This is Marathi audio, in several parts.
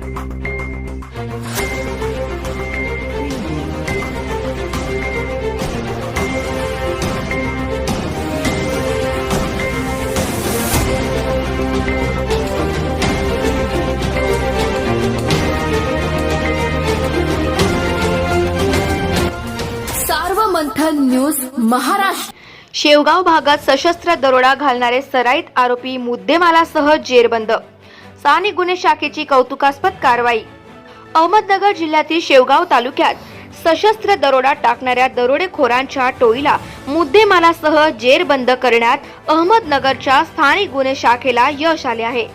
सार्वमंथन न्यूज महाराष्ट्र. शेवगाव भागात सशस्त्र दरोडा घालणारे सराईत आरोपी मुद्देमालासह जेरबंद स्थानिक गुन्हे शाखेची कौतुकास्पद कारवाई. अहमदनगर जिल्ह्यातील शेवगाव तालुक्यात सशस्त्र दरोडा टाकणाऱ्या दरोडेखोरांच्या टोळीला मुद्देमालासह जेरबंद करण्यात अहमदनगरच्या स्थानिक गुन्हे शाखेला यश आले आहे.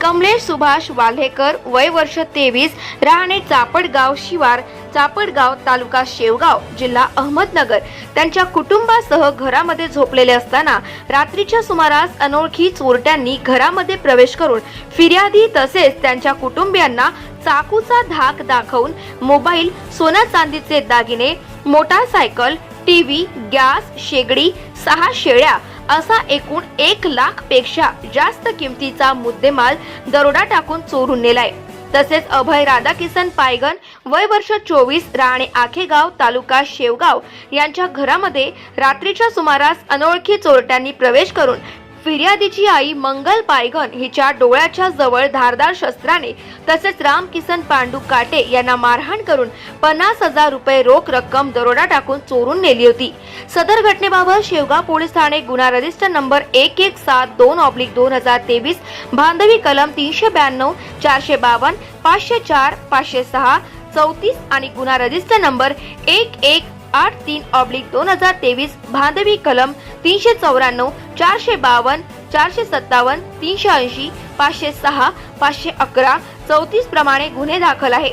कमलेश सुभाष वाल्हेकर वय वर्ष तेवीस राहणे चापडगाव शिवार चापडगाव तालुका शेवगाव जिल्हा अहमदनगर. त्यांच्या कुटुंबासह घरामध्ये झोपलेले असताना रात्रीच्या सुमारास अनोळखी चोरट्यांनी घरामध्ये प्रवेश करून फिर्यादी तसेच त्यांच्या कुटुंबियांना चाकूचा धाक दाखवून मोबाईल सोन्या चांदीचे दागिने मोटारसायकल टीव्ही गॅस शेगडी सहा शेळ्या असा एकूण एक लाखपेक्षा जास्त किमतीचा मुद्देमाल दरोडा टाकून चोरून नेलाय. तसेच अभय राधाकिसन पायगन वय वर्ष चोवीस राणे आखेगाव तालुका शेवगाव यांच्या घरामध्ये रात्रीच्या सुमारास अनोळखी चोरट्यांनी प्रवेश करून फिर्यादीची आई मंगल पायगन हिच्या डोळ्याच्या जवळ धारदार शस्त्राने तसेच राम किसन पांडू काटे यांना मारहाण करून पन्नास हजार रुपये रोख रक्कम दरोडा टाकून चोरून नेली होती. सदर घटनेबाबत शेवगाव पोलीस ठाणे गुन्हा रजिस्टर नंबर एक एक सात दोन ऑब्लिक दोन हजार तेवीस बांधवी कलम तीनशे ब्याण्णव चारशे बावन्न पाचशे चार पाचशे सहा चौतीस आणि गुन्हा रजिस्टर नंबर एक एक आठ तीन ऑब्लिक दोन हजार तेवीस भांडवी कलम तीनशे चौऱ्याण्णव चारशे बावन्न चारशे सत्तावन्न तीनशे ऐंशी पाचशे सहा पाचशे अकरा चौतीस प्रमाणे गुन्हे दाखल आहे.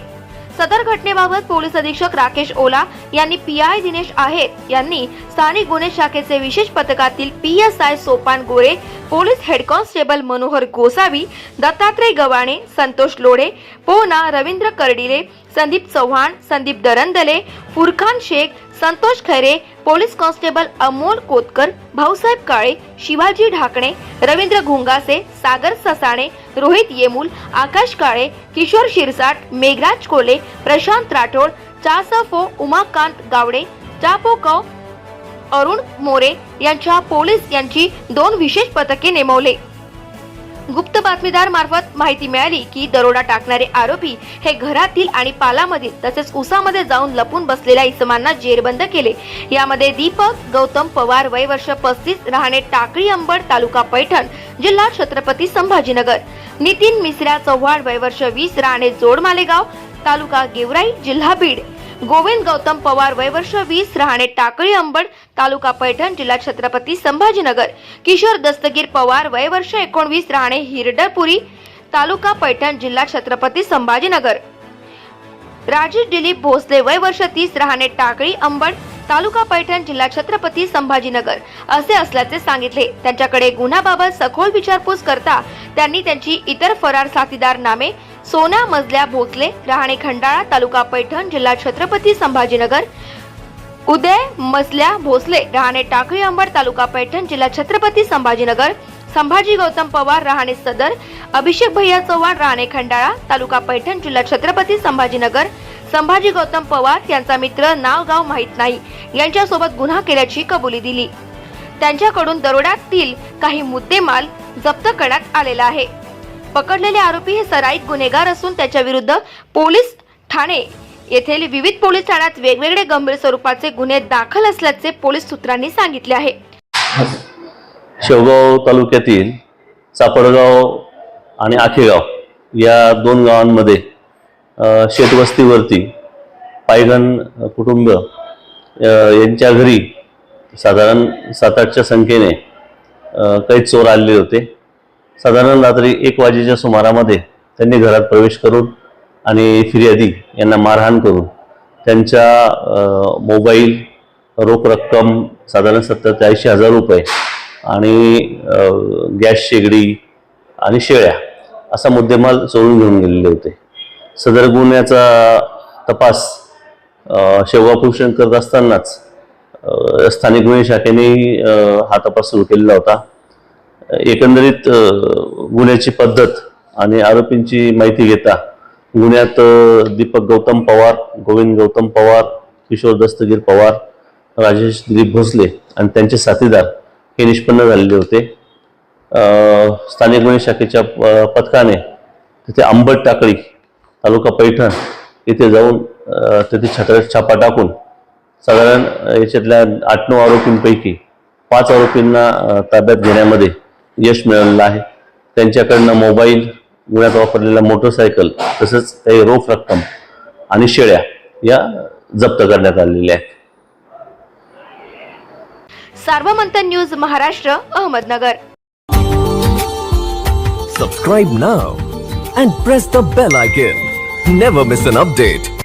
सदर घटनेबाबत पोलीस अधीक्षक राकेश ओला यांनी पी आय दिनेश आहे यांनी स्थानिक गुन्हे शाखेचे विशेष पथकातील P S I Sopan Gore police head constable Manohar Gosavi Dattatray Gavane Santosh Lodhe पोना रवींद्र कर्डिले संदीप चव्हाण संदीप दरंदले फुरखान शेख संतोष खैरे पोलीस कॉन्स्टेबल अमोल कोतकर भाऊसाहेब काळे शिवाजी ढाकणे रवींद्र घुंगासे सागर ससाणे रोहित येमूल आकाश काळे किशोर शिरसाट मेघराज कोले प्रशांत राठोड चासफो उमाकांत गावडे चापो कौ अरुण मोरे यांच्या पोलीस यांची दोन विशेष पथके नेमवले. गुप्त बातमीदार मार्फत माहिती मिळाली की दरोडा टाकणारे आरोपी हे घरातील आणि पालामधील तसेच उसामध्ये जाऊन लपून बसलेल्या इसमांना जेरबंद केले. यामध्ये दीपक गौतम पवार वय वर्ष पस्तीस राहणे टाकळी अंबड तालुका पैठण जिल्हा छत्रपती संभाजीनगर. नितीन मिश्रा चव्हाण वय वर्ष वीस राहणे जोड मालेगाव तालुका गेवराई जिल्हा बीड. गोविंद गौतम पवार वय वर्ष वीस राहणे टाकळी अंबड तालुका पैठण जिल्हा छत्रपती संभाजीनगर. किशोर दस्तगीर पवार वय वर्ष एकोणवीस राहणे हिरडपुरी तालुका पैठण जिल्हा छत्रपती संभाजीनगर. राजेश दिलीप भोसले वय वर्ष तीस राहणे टाकळी अंबड तालुका पैठण जिल्हा छत्रपती संभाजीनगर. असे असल्याचे सांगितले. त्यांच्याकडे गुन्ह्याबाबत सखोल विचारपूस करता त्यांनी त्यांची इतर फरार साथीदार नामे सोना मजल्या भोसले राहणे खंडाळा तालुका पैठण जिल्हा छत्रपती संभाजीनगर उदय मसल्या भोसले राहणे टाकळी अंबड तालुका पैठण जिल्हा छत्रपती संभाजीनगर संभाजी गौतम पवार राहणे सदर अभिषेक भैया चव्हाण राहणे खंडाळा तालुका पैठण जिल्हा छत्रपती संभाजीनगर संभाजी गौतम पवार यांचा मित्र नाव गाव माहीत नाही. यांच्यासोबत गुन्हा केल्याची कबुली दिली. त्यांच्याकडून दरोड्यातील काही मुद्देमाल जप्त करण्यात आलेला आहे. पकडलेले आरोपी हे सराईत गुन्हेगार असून त्याच्या विरुद्ध पोलीस ठाणे येथील विविध पोलीस ठाण्यात वेगवेगळे गंभीर स्वरूपाचे गुन्हे दाखल असल्याचे पोलीस सूत्रांनी सांगितले आहे. शेवगाव तालुक्यातील चापडगाव आणि आखेगाव या दोन गावांमध्ये शेतवस्तीवरती पायघन कुटुंब यांच्या घरी साधारण सात आठच्या संख्येने काही चोर आलेले होते. साधारण रात्री एक वाजेच्या सुमारामध्ये त्यांनी घरात प्रवेश करून आणि फिर्यादी यांना मारहाण करून त्यांच्या मोबाईल रोख रक्कम साधारण सत्तर ते ऐंशी हजार रुपये आणि गॅस शेगडी आणि शेळ्या असा मुद्देमाल चोरून घेऊन गेलेले होते. सदर गुन्ह्याचा तपास अ, शेवगाव करत असतानाच स्थानिक गुन्हे शाखेने हा तपास सुरू केलेला होता. एकंदरीत गुन्ह्याची पद्धत आणि आरोपींची माहिती घेता गुन्ह्यात दीपक गौतम पवार गोविंद गौतम पवार किशोर दस्तगीर पवार राजेश दिलीप भोसले आणि त्यांचे साथीदार हे निष्पन्न झालेले होते. स्थानिक गुन्हे शाखेच्या पथकाने तिथे आंबट टाकळी तालुका पैठण इथे जाऊन तिथे छत्र छापा टाकून साधारण याच्यातल्या आठ नऊ आरोपींपैकी पाच आरोपींना ताब्यात घेण्यामध्ये यश मिळालेलं आहे त्यांच्याकडनं मोबाईल गुन्ह्यात वापरलेला मोटरसायकल तसंच काही रोख रक्कम आणि शेळ्या या जप्त करण्यात आलेल्या आहेत Sarvamanthan news Maharashtra Ahmednagar Subscribe now and press the bell icon. Never miss an update.